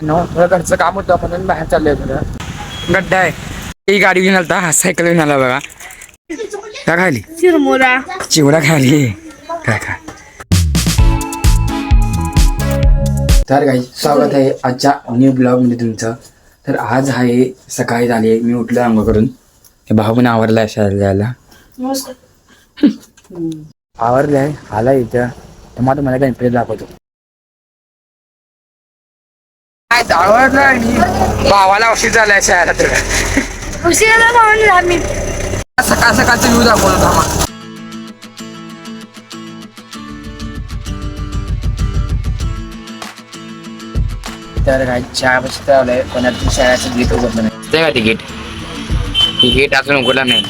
No थोडं घरचं काम होतं म्हणून बाहेर चाललोय थोडं. गड्डा आहे. ही गाडी घेऊन आलता हा सायकल घेऊन आला बघा. काय खाली? चिरमुरा चिवडा खाली. काय काय तर काही स्वागत आहे आजच्या न्यू ब्लॉगमध्ये तुमचं. तर आज आहे सकाळी झाली मी उठलो अंग करून हे भाऊ पण आवरला आहे शाळेला जायला. आवरलं आहे आला इथं. तर मग तुम्हाला गणपती दाखवतो. काय आवडलं आणि भावाला औषध झालाय शाळेला तर. उशिरा म्हणून आम्ही सकाळ सकाळचं व्ह्यू दाखवतो आम्हाला. तर काय चहा आलंय. पण अजून शाळेचं गेट उघडलं नाही. ते का तिकीट तिकीट अजून उघडलं नाही.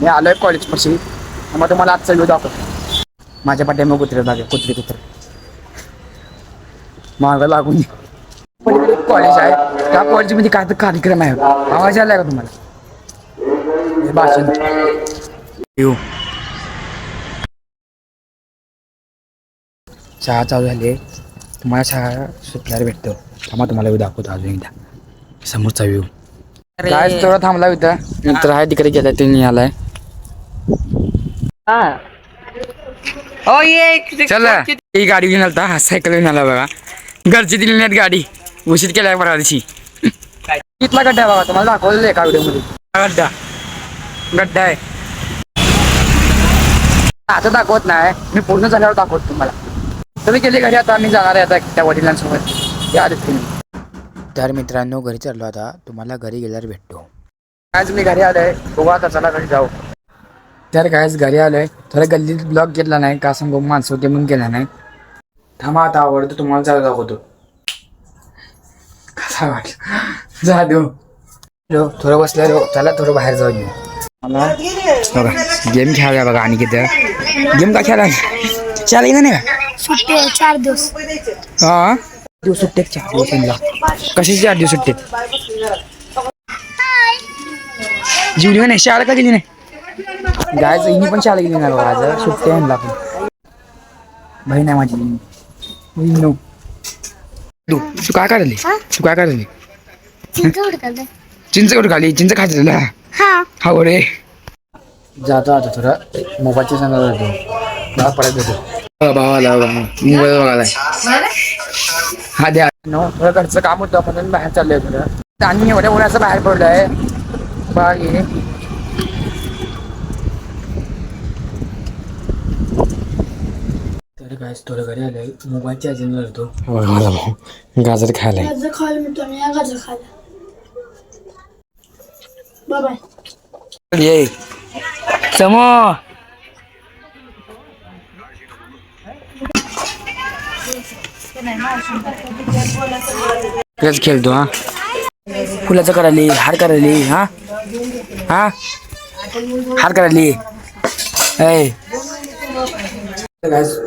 मी आलोय कॉलेज पाशी. मग तुम्हाला आजचा व्ह्यू दाखवतो. माझ्या पाठी मग कुत्रे लागे कुत्रे कुत्रे. मागं लागून. कॉलेज आहे. त्या कॉलेजमध्ये काय तर कार्यक्रम आहे. आवाज आलाय का तुम्हाला. हे भाषण. येऊ. शाळा चालू झाली. आहे तुम्हाला शाळा सुटल्यावर भेटतो. थांबा तुम्हाला व्ह्यू दाखवतो अजून एकदा. समोरचा व्ह्यू काय थोडा थांबला इथं? नंतर आहे तिकडे गेलाय तुम्ही आलाय. हो. ये चला. ही गाडी घेऊन आलता हा सायकल घेऊन आला बघा. घरची दिली नाहीत गाडी. उशीर केलाय बघा दिवशी. कितला गड्डा आहे बघा तुम्हाला दाखवलेलं एका व्हिडिओमध्ये गड्डा. गड्डा आहे. आता दाखवत नाही. मी पूर्ण झाल्यावर दाखवतो तुम्हाला. तुम्ही गेले घरी आता मी जाणार आहे आता त्या वडिलांसोबत. आले तुम्ही तर मित्रांनो घरी चाललो आता. तुम्हाला घरी गेल्यावर भेटतो. आज मी घरी आलोय. बघू आता चला घरी जाऊ. तर कायच घरी आलोय. थोडा गल्लीत ब्लॉक केला नाही. का सांगू? माणसं होते म्हणून केला नाही. थांबा आता आवडतो तुम्हाला चालू दाखवतो. कसा वाटलं? जा देऊ. लो थोडं बसलं चला थोडं बाहेर जाऊ घेऊ मला बघा गेम खेळायला बघा आणि किती गेम का खेळायला? चाल येणार नाही का? सुट्टी चार दिवस. हा? दिवस सुट्टे चार दिवस. कशाचे चार दिवस सुट्टे? जीवली नाही? शाळा का गेली नाही? गायचं हिनी पण शाळा गेली नाही बघा आज. सुट्टे आणला पण बहीण आहे माझी. नो तू तू काय काढली तू काय काढली चिंच कुठं खाली चिंच खायचं हा. हा रे जातो आता थोडं. मोबाईलच्या सांगा जातो. मला परत देतो भावाला मोबाईल बघायला हा द्या. नो थोडं घरचं काम होतं म्हणून बाहेर चाललोय थोडं. आणि एवढ्या उन्हाचं बाहेर पडलोय. बघा हे तर काय थोडं घरी आलंय मोबाईल चार्जिंग करतो गाजर खायला गाजर खायला मिळतो आणि या गाजर खायला. बाय बाय ये. समो तेच खेळतो हा. फुलाचं करायली हार करायली हा? हा? हार करायली. ऐ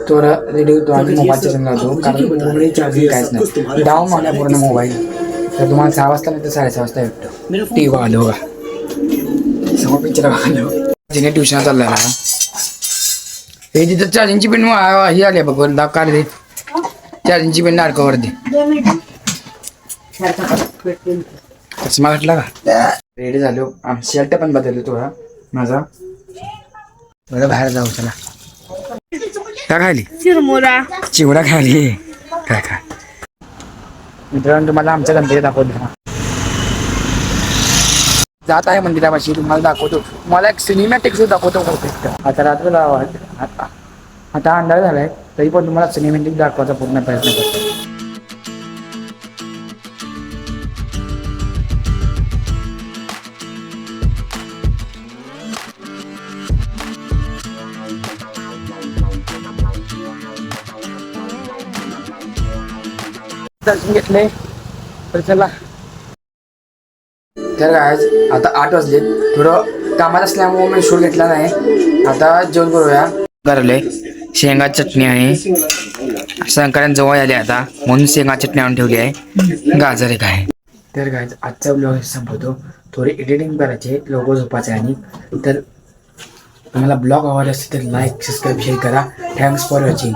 थोडा रेडी होतो आणि मोबाईलच्या संग होतो कारण मोबाईल चार्जिंग काहीच नाही डाऊन होण्या पूर्ण मोबाईल तर तुम्हाला सहा वाजता नाही तर साडेसहा वाजता भेटतो. टी व्ही आलो बघा समोर पिक्चर बघालो जिने ट्युशन चाललाय ना. हे तिथं चार्जिंगची पिन ही आली बघ वर दाब काढ दे चार्जिंगची पिन नाडकावर दे चष्मा घातला का? रेडी झालो. आम शर्ट पण बदललो थोडा माझा. बरं बाहेर जाऊ चला. काय खायली? चिरमुरा. चिवडा खायली. काय काय मित्रांनो तुम्हाला आमच्या गणपती दाखवतो. जात आहे मंदिरापाशी तुम्हाला दाखवतो. मला एक सिनेमॅटिक शो दाखवतो परफेक्ट आता रात्र आता आता अंदाज झालाय तरी पण तुम्हाला सिनेमॅटिक दाखवायचा पूर्ण प्रयत्न करतो. दर्शन घेतले तर चला. तर काय आता आठ वाजले. थोडं कामात असल्यामुळे मी शूट घेतला नाही. आता जेवण करूया. करले. शेंगा चटणी आहे संक्रांत जवळ आली आता. म्हणून शेंगा चटणी आणून ठेवली आहे. गाजर एक आहे. तर काय आजचा ब्लॉग संपवतो. थोडी एडिटिंग करायचे लोगो झोपायचे आणि तर तुम्हाला ब्लॉग आवडला असेल तर लाईक सबस्क्राईब शेअर करा. Thanks for watching